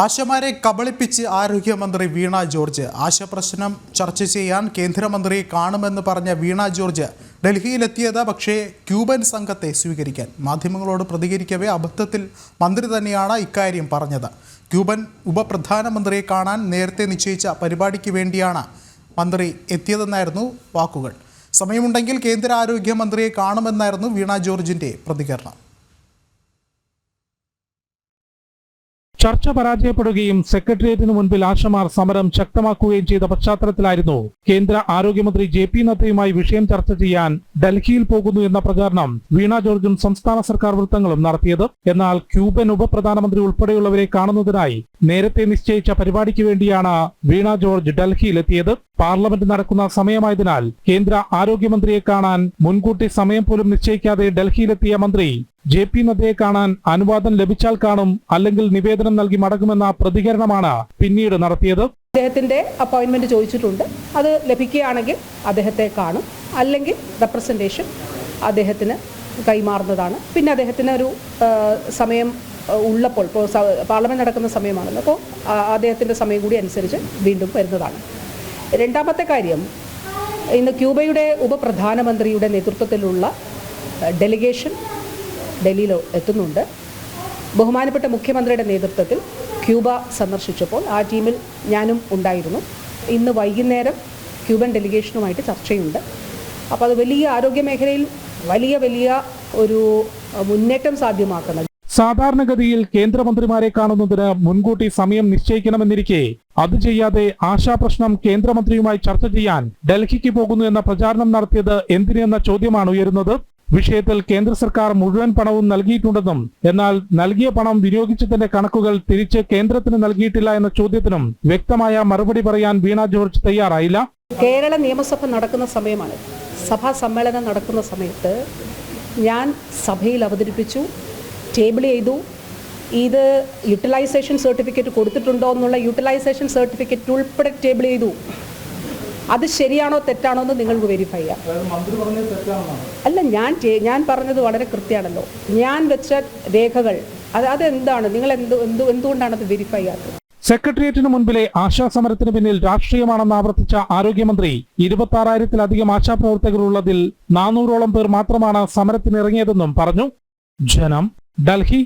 ആശമാരെ കബളിപ്പിച്ച് ആരോഗ്യമന്ത്രി വീണ ജോർജ്. ആശ പ്രശ്നം ചർച്ച ചെയ്യാൻ കേന്ദ്രമന്ത്രി കാണുമെന്ന് പറഞ്ഞ വീണ ജോർജ് ഡൽഹിയിലെത്തിയത് പക്ഷേ ക്യൂബൻ സംഘത്തെ സ്വീകരിക്കാൻ. മാധ്യമങ്ങളോട് പ്രതികരിക്കവേ അബദ്ധത്തിൽ മന്ത്രി തന്നെയാണ് ഇക്കാര്യം പറഞ്ഞത്. ക്യൂബൻ ഉപപ്രധാനമന്ത്രിയെ കാണാൻ നേരത്തെ നിശ്ചയിച്ച പരിപാടിക്ക് വേണ്ടിയാണ് മന്ത്രി എത്തിയതെന്നായിരുന്നു വാക്കുകൾ. സമയമുണ്ടെങ്കിൽ കേന്ദ്ര ആരോഗ്യമന്ത്രിയെ കാണുമെന്നായിരുന്നു വീണ ജോർജിന്റെ പ്രതികരണം. ചർച്ച പരാജയപ്പെടുകയും സെക്രട്ടേറിയറ്റിന് മുൻപിൽ ആശമാർ സമരം ശക്തമാക്കുകയും ചെയ്ത പശ്ചാത്തലത്തിലായിരുന്നു. കേന്ദ്ര ആരോഗ്യമന്ത്രി ജെ പി നദ്ദയുമായി വിഷയം ചർച്ച ചെയ്യാൻ ഡൽഹിയിൽ പോകുന്നു എന്ന പ്രചാരണം വീണ ജോർജും സംസ്ഥാന സർക്കാർ വൃത്തങ്ങളും നടത്തിയത്. എന്നാൽ ക്യൂബൻ ഉപപ്രധാനമന്ത്രി ഉൾപ്പെടെയുള്ളവരെ കാണുന്നതിനായി നേരത്തെ നിശ്ചയിച്ച പരിപാടിക്ക് വേണ്ടിയാണ് വീണ ജോർജ് ഡൽഹിയിലെത്തിയത്. പാർലമെന്റ് നടക്കുന്ന സമയമായതിനാൽ കേന്ദ്ര ആരോഗ്യമന്ത്രിയെ കാണാൻ മുൻകൂട്ടി സമയം പോലും നിശ്ചയിക്കാതെ ഡൽഹിയിലെത്തിയ മന്ത്രി ജെ പി നദ്ദയെ കാണാൻ അനുവാദം ലഭിച്ചാൽ കാണും അല്ലെങ്കിൽ നിവേദനം നൽകി മടങ്ങുമെന്ന പ്രതികരണമാണ് പിന്നീട് നടത്തിയത്. അദ്ദേഹത്തിന്റെ അപ്പോയിന്റ്മെന്റ് ചോദിച്ചിട്ടുണ്ട്. അത് ലഭിക്കുകയാണെങ്കിൽ അദ്ദേഹത്തെ കാണും. അല്ലെങ്കിൽ റെപ്രസെന്റേഷൻ അദ്ദേഹത്തിന് കൈമാറുന്നതാണ്. പിന്നെ അദ്ദേഹത്തിന് ഒരു സമയം ഉള്ളപ്പോൾ ഇപ്പോൾ പാർലമെന്റ് നടക്കുന്ന സമയമാണല്ലോ. അപ്പോൾ അദ്ദേഹത്തിന്റെ സമയം കൂടി അനുസരിച്ച് വീണ്ടും വരുന്നതാണ്. രണ്ടാമത്തെ കാര്യം ഇന്ന് ക്യൂബയുടെ ഉപപ്രധാനമന്ത്രിയുടെ നേതൃത്വത്തിലുള്ള ഡെലിഗേഷൻ ഡൽഹിയിൽ എത്തുന്നുണ്ട്. ബഹുമാനപ്പെട്ട മുഖ്യമന്ത്രിയുടെ നേതൃത്വത്തിൽ ക്യൂബ സന്ദർശിച്ചപ്പോൾ ആ ടീമിൽ ഞാനും ഉണ്ടായിരുന്നു. ഇന്ന് വൈകുന്നേരം ക്യൂബൻ ഡെലിഗേഷനുമായിട്ട് ചർച്ചയുണ്ട്. അപ്പോൾ അത് വലിയ ആരോഗ്യ മേഖലയിൽ വലിയ വലിയ ഒരു മുന്നേറ്റം സാധ്യമാക്കുന്ന സാധാരണഗതിയിൽ കേന്ദ്രമന്ത്രിമാരെ കാണുന്നതിന് മുൻകൂട്ടി സമയം നിശ്ചയിക്കണമെന്നിരിക്കെ അത് ചെയ്യാതെ ആശാപ്രശ്നം കേന്ദ്രമന്ത്രിയുമായി ചർച്ച ചെയ്യാൻ ഡൽഹിക്ക് പോകുന്നു എന്ന പ്രചാരണം നടത്തിയത് എന്തിനെന്ന ചോദ്യമാണ് ഉയരുന്നത്. വിഷയത്തിൽ കേന്ദ്ര സർക്കാർ മുഴുവൻ പണവും നൽകിയിട്ടുണ്ടെന്നും എന്നാൽ നൽകിയ പണം വിനിയോഗിച്ചതിന്റെ കണക്കുകൾ തിരിച്ച് കേന്ദ്രത്തിന് നൽകിയിട്ടില്ല എന്ന ചോദ്യത്തിനും വ്യക്തമായ മറുപടി പറയാൻ വീണ ജോർജ് തയ്യാറായില്ല. കേരള നിയമസഭ നടക്കുന്ന സമയമാണ്. സഭാ സമ്മേളനം നടക്കുന്ന സമയത്ത് ഞാൻ സഭയിൽ അവതരിപ്പിച്ചു ടേബിൾ ചെയ്തു. ഇത് യൂട്ടിലൈസേഷൻ സർട്ടിഫിക്കറ്റ് കൊടുത്തിട്ടുണ്ടോ എന്നുള്ള യൂട്ടിലൈസേഷൻ സർട്ടിഫിക്കറ്റ് ഉൾപ്പെടെ ടേബിൾ ചെയ്തു. അത് ശരിയാണോ തെറ്റാണോ എന്ന് നിങ്ങൾക്ക് വെരിഫൈ ചെയ്യാം. അല്ല ഞാൻ ഞാൻ പറഞ്ഞത് വളരെ കൃത്യമാണല്ലോ. ഞാൻ വെച്ച രേഖകൾ അത് അതെന്താണ്? നിങ്ങൾ എന്ത് എന്ത് എന്തുകൊണ്ടാണ് അത് വെരിഫൈ ചെയ്യാത്തത്? സെക്രട്ടേറിയറ്റിന് മുൻപിലെ ആശാസമരത്തിന് പിന്നിൽ രാഷ്ട്രീയമാണെന്ന് ആവർത്തിച്ച ആരോഗ്യമന്ത്രി ഇരുപത്തി ആറായിരത്തിലധികം ആശാപ്രവർത്തകരുള്ളതിൽ നാനൂറോളം പേർ മാത്രമാണ് സമരത്തിനിറങ്ങിയതെന്നും പറഞ്ഞു. ജനം ഡൽഹി